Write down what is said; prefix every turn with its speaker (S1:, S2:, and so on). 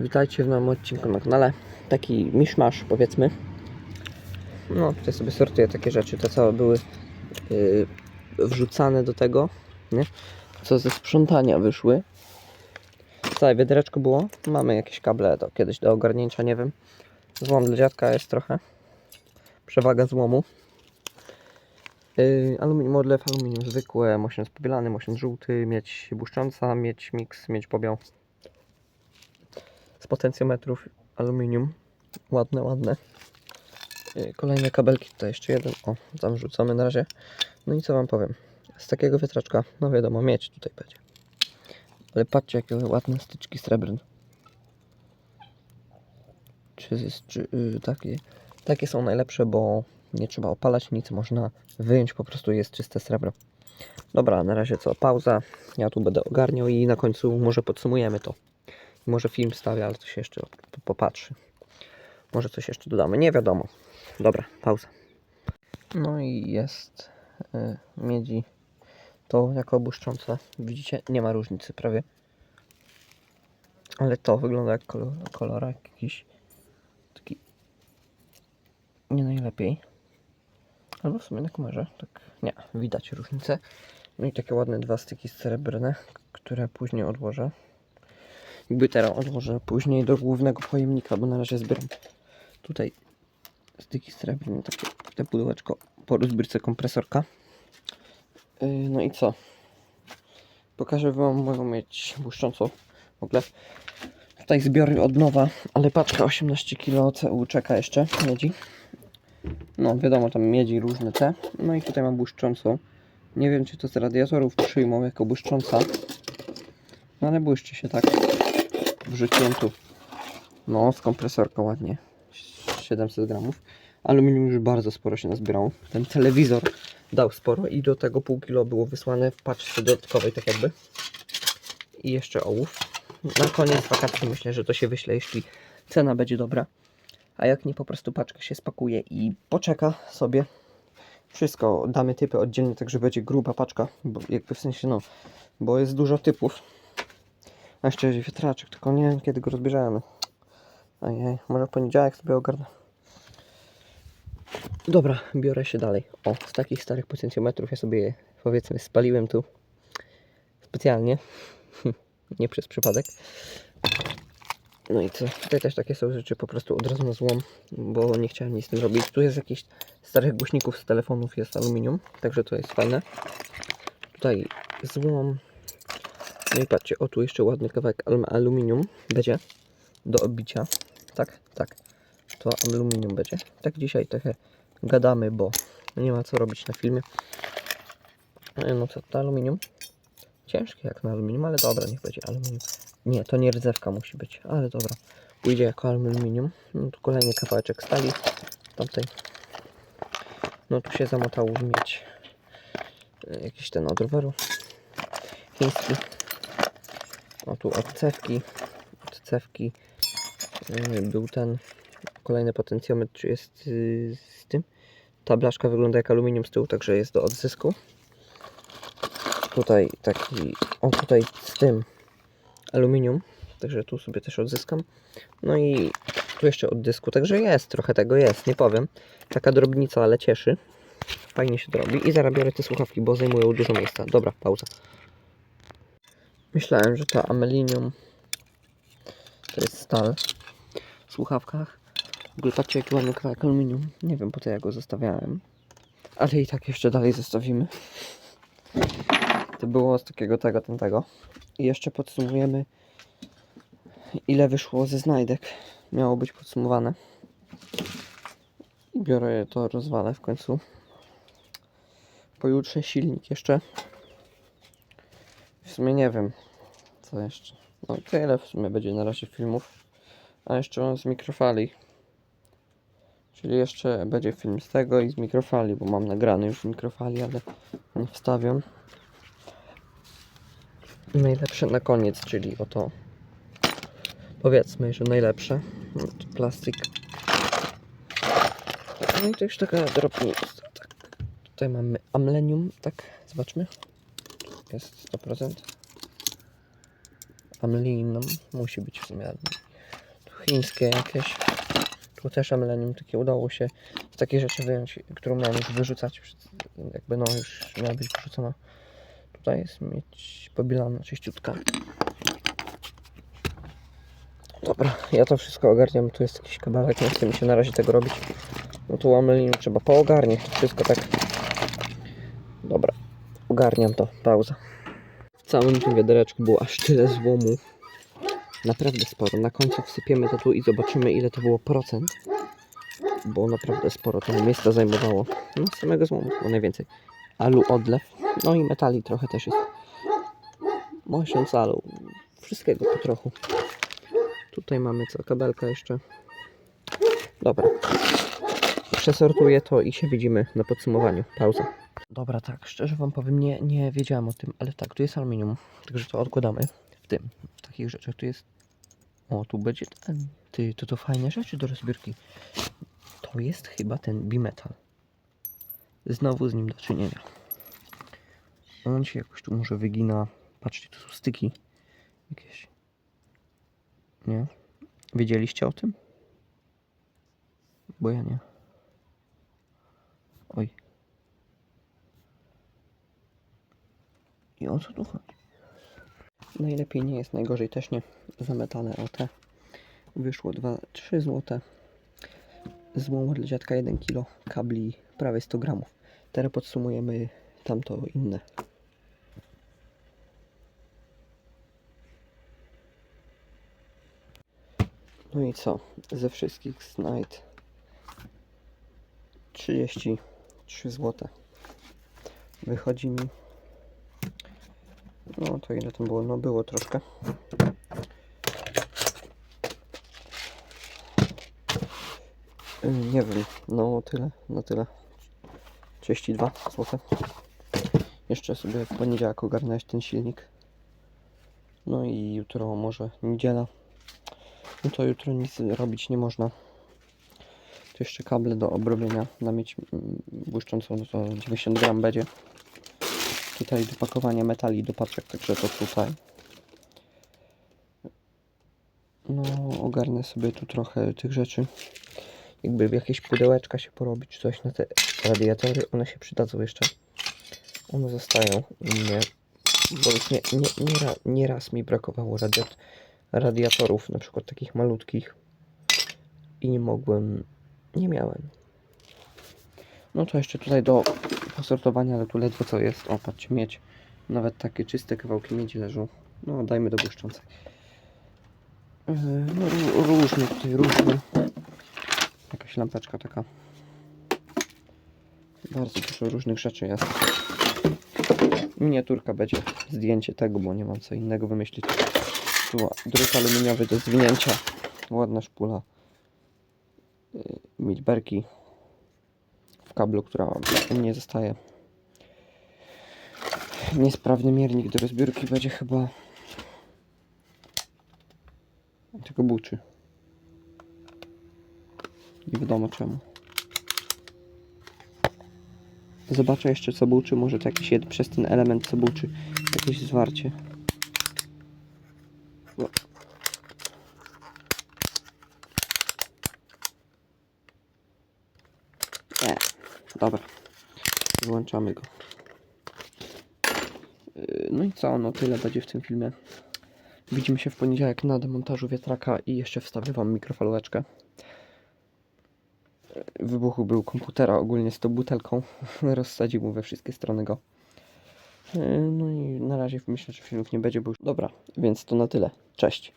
S1: Witajcie w nowym odcinku na kanale. Taki miszmasz powiedzmy. No tutaj sobie sortuję takie rzeczy, te co były yy, wrzucane do tego, nie? Co ze sprzątania wyszły. Całe wiadereczko było. Mamy jakieś kable do kiedyś do ogarnięcia, nie wiem. Złom dla dziadka jest trochę. Przewaga złomu. Yy, aluminium, odlew, aluminium zwykłe, mosiąc pobielany, mosiąc żółty, miedź błyszcząca, miedź mix, miedź pobiał z potencjometrów aluminium. Ładne, ładne. Kolejne kabelki, tutaj jeszcze jeden. O, tam rzucamy na razie. No i co wam powiem? Z takiego wiatraczka, no wiadomo, mieć tutaj będzie. Ale patrzcie, jakie ładne styczki srebrne. Czy, czy yy, takie, takie są najlepsze, bo nie trzeba opalać nic, można wyjąć, po prostu jest czyste srebro. Dobra, na razie co, pauza. Ja tu będę ogarniał i na końcu może podsumujemy to. Może film stawię, ale to się jeszcze po- popatrzy. Może coś jeszcze dodamy, nie wiadomo. Dobra, pauza. No i jest y, miedzi to jako błyszczące. Widzicie, nie ma różnicy prawie. Ale to wygląda jak kolor, kolorek jakiś taki nie najlepiej. Albo w sumie na kamerze, tak nie, widać różnicę. No i takie ładne dwa styki srebrne, które później odłożę. Jakby teraz odłożę później do głównego pojemnika, bo na razie zbieram tutaj styki srebrne, takie te pudełeczko po rozbierce kompresorka. Yy, no i co? Pokażę wam moją mieć błyszczącą w ogóle. Tutaj zbiory od nowa, ale paczka 18 kg CU czeka jeszcze miedzi. No wiadomo, tam miedzi różne te. No i tutaj mam błyszczącą. Nie wiem, czy to z radiatorów przyjmą jako błyszcząca. No ale błyszczy się tak. Wrzuciłem tu. No, z kompresorka ładnie. 700 gramów. Aluminium już bardzo sporo się nazbierało. Ten telewizor dał sporo i do tego pół kilo było wysłane w paczce dodatkowej, tak jakby. I jeszcze ołów. Na koniec wakacji myślę, że to się wyśle, jeśli cena będzie dobra. A jak nie, po prostu paczka się spakuje i poczeka sobie. Wszystko damy typy oddzielnie, także będzie gruba paczka, bo jakby w sensie no, bo jest dużo typów. A jeszcze wiatraczek, tylko nie wiem kiedy go rozbierzemy. Ojej, może w poniedziałek sobie ogarnę. Dobra, biorę się dalej. O, z takich starych potencjometrów ja sobie powiedzmy spaliłem tu specjalnie. nie przez przypadek. No i co? Tutaj też takie są rzeczy po prostu od razu na złom, bo nie chciałem nic z tym robić. Tu jest jakiś starych głośników z telefonów, jest aluminium, także to jest fajne. Tutaj złom. No i patrzcie, o tu jeszcze ładny kawałek alum- aluminium będzie do obicia. Tak, tak. To aluminium będzie. Tak dzisiaj trochę gadamy, bo nie ma co robić na filmie. E, No co, to aluminium? Ciężkie jak na aluminium, ale dobra, niech będzie aluminium. Nie, to nie rdzewka musi być, ale dobra. Pójdzie jako aluminium. No tu kolejny kawałeczek stali tamtej. No tu się zamotało w miedź. E, Jakiś ten od roweru. Chiński. O tu od cewki. Yy, był ten kolejny potencjometr, czy jest yy, z tym. Ta blaszka wygląda jak aluminium z tyłu, także jest do odzysku. Tutaj taki, o tutaj z tym aluminium, także tu sobie też odzyskam. No i tu jeszcze od dysku, także jest, trochę tego jest, nie powiem. Taka drobnica, ale cieszy. Fajnie się to robi. I zaraz biorę te słuchawki, bo zajmują dużo miejsca. Dobra, pauza. Myślałem, że to amelinium to jest stal w słuchawkach. W ogóle patrzcie jaki ładny kawałek aluminium. Nie wiem po co ja go zostawiałem. Ale i tak jeszcze dalej zostawimy. To było z takiego tego, tamtego. I jeszcze podsumujemy ile wyszło ze znajdek. Miało być podsumowane. I biorę je to, rozwalę w końcu. Pojutrze silnik jeszcze. W sumie nie wiem, co jeszcze. No tyle w sumie będzie na razie filmów. A jeszcze mam z mikrofali. Czyli jeszcze będzie film z tego i z mikrofali, bo mam nagrany już w mikrofali, ale nie wstawiam. Najlepsze na koniec, czyli oto. Powiedzmy, że najlepsze. No, plastik. No i to już taka drobnica. Tak. Tutaj mamy amlenium, tak, zobaczmy. Jest 100%. Amlinum musi być w sumie. chińskie jakieś. Tu też Millennium takie udało się z takiej rzeczy wyjąć, którą miałem już wyrzucać. Jakby no już miała być wyrzucona. Tutaj jest mieć pobilana czyściutka. Dobra, ja to wszystko ogarniam. Tu jest jakiś kawałek, nie chce mi się na razie tego robić. No tu Amelinium trzeba poogarniać wszystko tak. Ogarniam to. Pauza. W całym tym wiadereczku było aż tyle złomu. Naprawdę sporo. Na końcu wsypiemy to tu i zobaczymy ile to było procent. Bo naprawdę sporo to miejsca zajmowało. No samego złomu było najwięcej. Alu odlew. No i metali trochę też jest. Mosiąc alu. Wszystkiego po trochu. Tutaj mamy co? Kabelka jeszcze. Dobra. Przesortuję to i się widzimy na podsumowaniu. Pauza. Dobra, tak, szczerze wam powiem, nie, nie wiedziałem o tym, ale tak, tu jest aluminium, także to odkładamy w tym, w takich rzeczach, tu jest, o, tu będzie ten, ty, to to fajne rzeczy do rozbiórki, to jest chyba ten bimetal, znowu z nim do czynienia, on się jakoś tu może wygina, patrzcie, tu są styki jakieś, nie, wiedzieliście o tym? Bo ja nie. Oj. I o co tu chodzi? Najlepiej nie jest, najgorzej też nie. Za metale o te wyszło 2-3 złote. Złomu dla dziadka 1 kg, kabli prawie 100 gramów. Teraz podsumujemy tamto inne. No i co? Ze wszystkich znajdź 33 zł. Wychodzi mi no to ile tam było? No było troszkę. Yy, Nie wiem, no tyle, na tyle. 32 zł. Jeszcze sobie w poniedziałek ogarnąć ten silnik. No i jutro może niedziela. No to jutro nic robić nie można. Tu jeszcze kable do obrobienia na mieć mm, błyszczącą, no to 90 gram będzie tutaj do pakowania metali do paczek, także to tutaj. No, ogarnę sobie tu trochę tych rzeczy. Jakby w jakieś pudełeczka się porobić, coś na te radiatory, one się przydadzą jeszcze. One zostają u mnie, bo już nie, nie, nie, ra, nie raz mi brakowało radiat, radiatorów, na przykład takich malutkich i nie mogłem, nie miałem. No to jeszcze tutaj do posortowania, ale tu ledwo co jest. O, patrzcie, miedź. Nawet takie czyste kawałki miedzi leżą. No, dajmy do błyszczącej. Yy, No, ró- różne tutaj, różne. Jakaś lampeczka taka. Bardzo dużo różnych rzeczy jest. Miniaturka będzie zdjęcie tego, bo nie mam co innego wymyślić. Tu drut aluminiowy do zwinięcia. Ładna szpula. Yy, kablu, która u mnie zostaje. Niesprawny miernik do rozbiórki będzie chyba tylko buczy. Nie wiadomo czemu. Zobaczę jeszcze co buczy, może to jakiś jed przez ten element co buczy. Jakieś zwarcie. Nie, dobra. Wyłączamy go. Yy, No i co, no tyle będzie w tym filmie. Widzimy się w poniedziałek na demontażu wiatraka i jeszcze wstawię wam mikrofalóweczkę. Yy, Wybuchu był komputera ogólnie z tą butelką. Rozsadził mu we wszystkie strony go. Yy, No i na razie myślę, że filmów nie będzie, bo już... Dobra, więc to na tyle. Cześć.